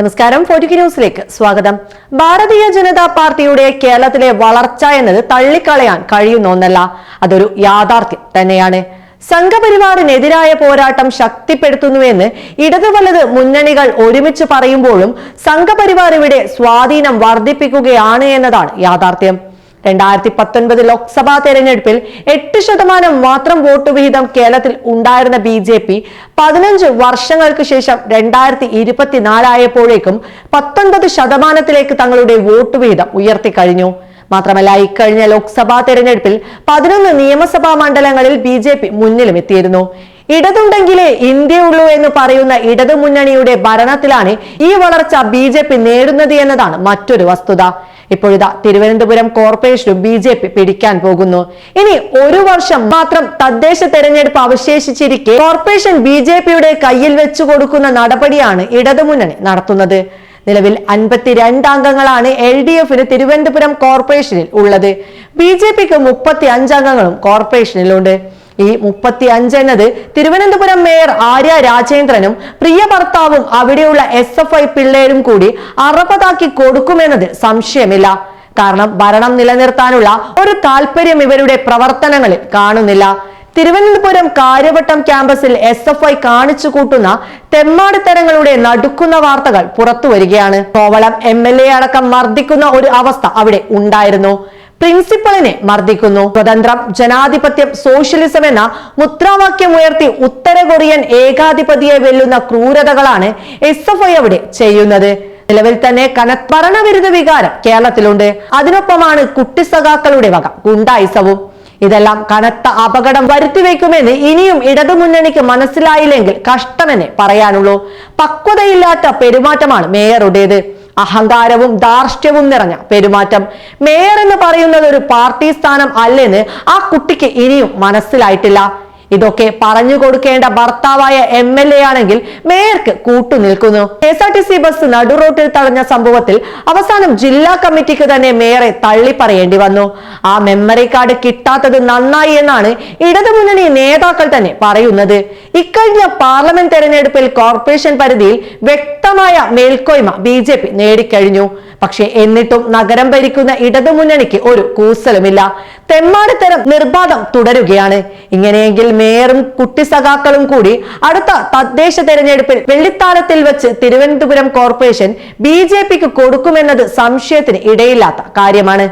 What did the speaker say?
നമസ്കാരം ഫോർട്ടിക്ക് ന്യൂസിലേക്ക് സ്വാഗതം. ഭാരതീയ ജനതാ പാർട്ടിയുടെ കേരളത്തിലെ വളർച്ച എന്നത് തള്ളിക്കളയാൻ കഴിയുന്ന ഒന്നല്ല അതൊരു യാഥാർത്ഥ്യം തന്നെയാണ്. സംഘപരിവാറിനെതിരായ പോരാട്ടം ശക്തിപ്പെടുത്തുന്നുവെന്ന് ഇടത് വലത് മുന്നണികൾ ഒരുമിച്ച് പറയുമ്പോഴും സംഘപരിവാർ ഇവിടെ സ്വാധീനം വർദ്ധിപ്പിക്കുകയാണ് എന്നതാണ് യാഥാർത്ഥ്യം. രണ്ടായിരത്തി പത്തൊൻപത് ലോക്സഭാ തെരഞ്ഞെടുപ്പിൽ എട്ട് ശതമാനം മാത്രം വോട്ട് വിഹിതം കേരളത്തിൽ ഉണ്ടായിരുന്ന ബി ജെ പി പതിനഞ്ച് വർഷങ്ങൾക്ക് ശേഷം രണ്ടായിരത്തി ഇരുപത്തിനാലായപ്പോഴേക്കും പത്തൊൻപത് ശതമാനത്തിലേക്ക് തങ്ങളുടെ വോട്ട് വിഹിതം ഉയർത്തിക്കഴിഞ്ഞു. മാത്രമല്ല ഇക്കഴിഞ്ഞ ലോക്സഭാ തെരഞ്ഞെടുപ്പിൽ പതിനൊന്ന് നിയമസഭാ മണ്ഡലങ്ങളിൽ ബി ജെ പി മുന്നിലും എത്തിയിരുന്നു. ഇടതുണ്ടെങ്കിലേ ഇന്ത്യയുള്ളൂ എന്ന് പറയുന്ന ഇടതു മുന്നണിയുടെ ഭരണത്തിലാണ് ഈ വളർച്ച ബി ജെ പി നേടുന്നത് എന്നതാണ് മറ്റൊരു വസ്തുത. ഇപ്പോഴിതാ തിരുവനന്തപുരം കോർപ്പറേഷനും ബി ജെ പി പിടിക്കാൻ പോകുന്നു. ഇനി ഒരു വർഷം മാത്രം തദ്ദേശ തെരഞ്ഞെടുപ്പ് അവശേഷിച്ചിരിക്കെ കോർപ്പറേഷൻ ബി ജെ പിയുടെ കയ്യിൽ വെച്ചു കൊടുക്കുന്ന നടപടിയാണ് ഇടതുമുന്നണി നടത്തുന്നത്. നിലവിൽ അൻപത്തിരണ്ട് അംഗങ്ങളാണ് എൽ ഡി എഫിന് തിരുവനന്തപുരം കോർപ്പറേഷനിൽ ഉള്ളത്. ബി ജെ പിക്ക് മുപ്പത്തി അഞ്ച് അംഗങ്ങളും കോർപ്പറേഷനിലുണ്ട്. ഈ മുപ്പത്തി അഞ്ച് എന്നത് തിരുവനന്തപുരം മേയർ ആര്യ രാജേന്ദ്രനും പ്രിയ ഭർത്താവും അവിടെയുള്ള എസ് എഫ് ഐ പിള്ളേരും കൂടി അറുപതാക്കി കൊടുക്കുമെന്നത് സംശയമില്ല. കാരണം ഭരണം നിലനിർത്താനുള്ള ഒരു താല്പര്യം ഇവരുടെ പ്രവർത്തനങ്ങളിൽ കാണുന്നില്ല. തിരുവനന്തപുരം കാര്യവട്ടം ക്യാമ്പസിൽ എസ് എഫ് ഐ കാണിച്ചു കൂട്ടുന്ന തെമ്മാടിത്തരങ്ങളുടെ നടുക്കുന്ന വാർത്തകൾ പുറത്തു വരികയാണ്. കോവളം എം എൽ എ അടക്കം മർദ്ദിക്കുന്ന ഒരു അവസ്ഥ അവിടെ ഉണ്ടായിരുന്നു. പ്രിൻസിപ്പളിനെ മർദ്ദിക്കുന്നു. സ്വതന്ത്രം ജനാധിപത്യം സോഷ്യലിസം എന്ന മുദ്രാവാക്യം ഉയർത്തി ഉത്തര കൊറിയൻ ഏകാധിപതിയെ വെല്ലുന്ന ക്രൂരതകളാണ് എസ് എഫ് ഐ അവിടെ ചെയ്യുന്നത്. നിലവിൽ തന്നെ കനത്ത ഭരണവിരുദ്ധ വികാരം കേരളത്തിലുണ്ട്. അതിനൊപ്പമാണ് കുട്ടി സഖാക്കളുടെ വക ഗുണ്ടായിസവും. ഇതെല്ലാം കനത്ത അപകടം വരുത്തിവെക്കുമെന്ന് ഇനിയും ഇടതുമുന്നണിക്ക് മനസ്സിലായില്ലെങ്കിൽ കഷ്ടമെന്നെ പറയാനുള്ളൂ. പക്വതയില്ലാത്ത പെരുമാറ്റമാണ് മേയറുടേത്. അഹങ്കാരവും ധാർഷ്ട്യവും നിറഞ്ഞ പെരുമാറ്റം. മേയർ എന്ന് പറയുന്നത് ഒരു പാർട്ടി സ്ഥാനം അല്ലെന്ന് ആ കുട്ടിക്ക് ഇനിയും മനസ്സിലായിട്ടില്ല. ഇതൊക്കെ പറഞ്ഞു കൊടുക്കേണ്ട ഭർത്താവായ എം എൽ എ ആണെങ്കിൽ മേയർക്ക് കൂട്ടുനിൽക്കുന്നു. K S R T C bus നടുറോട്ടിൽ തടഞ്ഞ സംഭവത്തിൽ അവസാനം ജില്ലാ കമ്മിറ്റിക്ക് തന്നെ മേയറെ തള്ളി പറയേണ്ടി വന്നു. ആ മെമ്മറി കാർഡ് കിട്ടാത്തത് നന്നായി എന്നാണ് ഇടതുമുന്നണി നേതാക്കൾ തന്നെ പറയുന്നത്. ഇക്കഴിഞ്ഞ പാർലമെന്റ് തെരഞ്ഞെടുപ്പിൽ കോർപ്പറേഷൻ പരിധിയിൽ വ്യക്തമായ മേൽക്കോയ്മ ബി നേടിക്കഴിഞ്ഞു. പക്ഷേ എന്നിട്ടും നഗരം ഭരിക്കുന്ന ഇടതുമുന്നണിക്ക് ഒരു കൂസലുമില്ല. തെമ്മാടിത്തരം നിർബാധം തുടരുകയാണ്. ഇങ്ങനെയെങ്കിൽ മേയറും കുട്ടി സഖാക്കളും കൂടി അടുത്ത തദ്ദേശ തെരഞ്ഞെടുപ്പിൽ വെള്ളിത്താലത്തിൽ വെച്ച് തിരുവനന്തപുരം കോർപ്പറേഷൻ ബി കൊടുക്കുമെന്നത് സംശയത്തിന് ഇടയില്ലാത്ത കാര്യമാണ്.